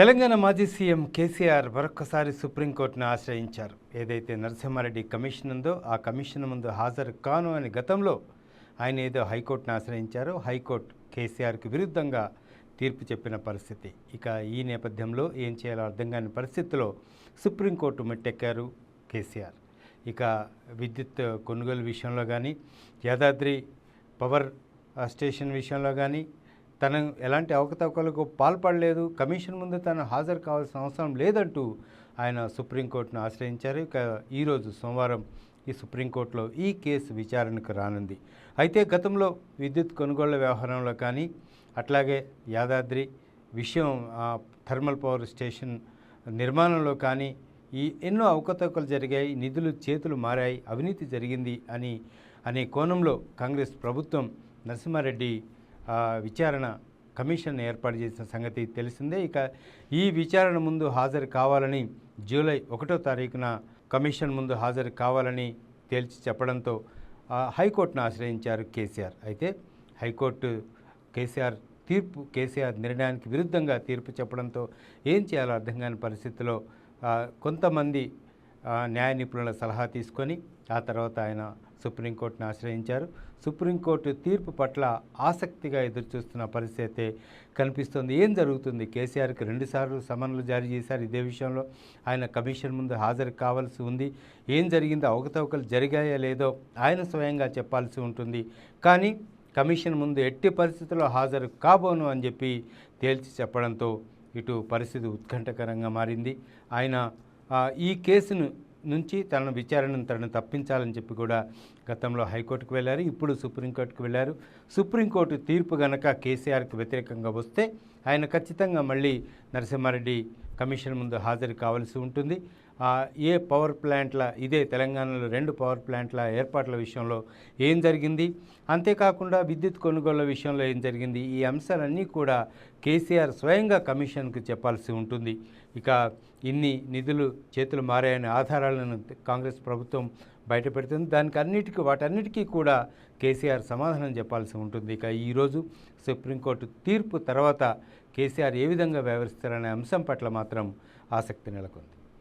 తెలంగాణ మాజీ సీఎం కేసీఆర్ మరొకసారి సుప్రీంకోర్టును ఆశ్రయించారు. ఏదైతే నరసింహారెడ్డి కమిషన్ ఉందో ఆ కమిషన్ ముందు హాజరు కాను అని గతంలో ఆయన ఏదో హైకోర్టును ఆశ్రయించారో. హైకోర్టు కేసీఆర్కి విరుద్ధంగా తీర్పు చెప్పిన పరిస్థితి. ఇక ఈ నేపథ్యంలో ఏం చేయాలో అర్థం కాని పరిస్థితిలో సుప్రీంకోర్టు మెట్టెక్కారు కేసీఆర్. ఇక విద్యుత్ కొనుగోలు విషయంలో కానీ యాదాద్రి పవర్ స్టేషన్ విషయంలో కానీ తను ఎలాంటి అవకతవకలకు పాల్పడలేదు. కమిషన్ ముందు తను హాజరు కావాల్సిన అవసరం లేదంటూ ఆయన సుప్రీంకోర్టును ఆశ్రయించారు. ఇక ఈరోజు సోమవారం ఈ సుప్రీంకోర్టులో ఈ కేసు విచారణకు రానుంది. అయితే గతంలో విద్యుత్ కొనుగోళ్ళ వ్యవహారంలో కానీ అట్లాగే యాదాద్రి విషయం థర్మల్ పవర్ స్టేషన్ నిర్మాణంలో కానీ ఈ ఎన్నో అవకతవకలు జరిగాయి. నిధులు చేతులు మారాయి. అవినీతి జరిగింది అని అనే కోణంలో కాంగ్రెస్ ప్రభుత్వం నరసింహారెడ్డి విచారణ కమిషన్ ఏర్పాటు చేసిన సంగతి తెలిసిందే. ఇక ఈ విచారణ ముందు హాజరు కావాలని జూలై ఒకటో తారీఖున కమిషన్ ముందు హాజరు కావాలని తేల్చి చెప్పడంతో హైకోర్టును ఆశ్రయించారు కేసీఆర్. అయితే హైకోర్టు కేసీఆర్ తీర్పు కేసీఆర్ నిర్ణయానికి విరుద్ధంగా తీర్పు చెప్పడంతో ఏం చేయాలో అర్థం కాని పరిస్థితిలో కొంతమంది న్యాయ నిపుణుల సలహా తీసుకొని ఆ తర్వాత ఆయన సుప్రీంకోర్టును ఆశ్రయించారు. సుప్రీంకోర్టు తీర్పు పట్ల ఆసక్తిగా ఎదురుచూస్తున్న పరిస్థితి అయితే కనిపిస్తుంది. ఏం జరుగుతుంది? కేసీఆర్కి రెండుసార్లు సమన్లు జారీ చేశారు ఇదే విషయంలో. ఆయన కమిషన్ ముందు హాజరు కావాల్సి ఉంది. ఏం జరిగిందో అవకతవకలు జరిగాయో లేదో ఆయన స్వయంగా చెప్పాల్సి ఉంటుంది. కానీ కమిషన్ ముందు ఎట్టి పరిస్థితుల్లో హాజరు కాబోను అని చెప్పి తేల్చి చెప్పడంతో ఇటు పరిస్థితి ఉత్కంఠకరంగా మారింది. ఆయన ఈ కేసును నుంచి తన విచారణను తనను తప్పించాలని చెప్పి కూడా గతంలో హైకోర్టుకు వెళ్ళారు. ఇప్పుడు సుప్రీంకోర్టుకు వెళ్ళారు. సుప్రీంకోర్టు తీర్పు గనక కేసీఆర్కి వ్యతిరేకంగా వస్తే ఆయన ఖచ్చితంగా మళ్ళీ నరసింహారెడ్డి కమిషన్ ముందు హాజరు కావాల్సి ఉంటుంది. ఏ పవర్ ప్లాంట్ల ఇదే తెలంగాణలో రెండు పవర్ ప్లాంట్ల ఏర్పాట్ల విషయంలో ఏం జరిగింది? అంతేకాకుండా విద్యుత్ కొనుగోళ్ళ విషయంలో ఏం జరిగింది? ఈ అంశాలన్నీ కూడా కేసీఆర్ స్వయంగా కమిషన్కు చెప్పాల్సి ఉంటుంది. ఇక ఇన్ని నిధులు చేతులు మారాయనే ఆధారాలను కాంగ్రెస్ ప్రభుత్వం బయటపెడుతుంది. దానికి అన్నిటికీ వాటన్నిటికీ కూడా కేసీఆర్ సమాధానం చెప్పాల్సి ఉంటుంది. ఇక ఈరోజు సుప్రీంకోర్టు తీర్పు తర్వాత కేసీఆర్ ఏ విధంగా వ్యవహరిస్తారనే అంశం పట్ల మాత్రం ఆసక్తి నెలకొంది.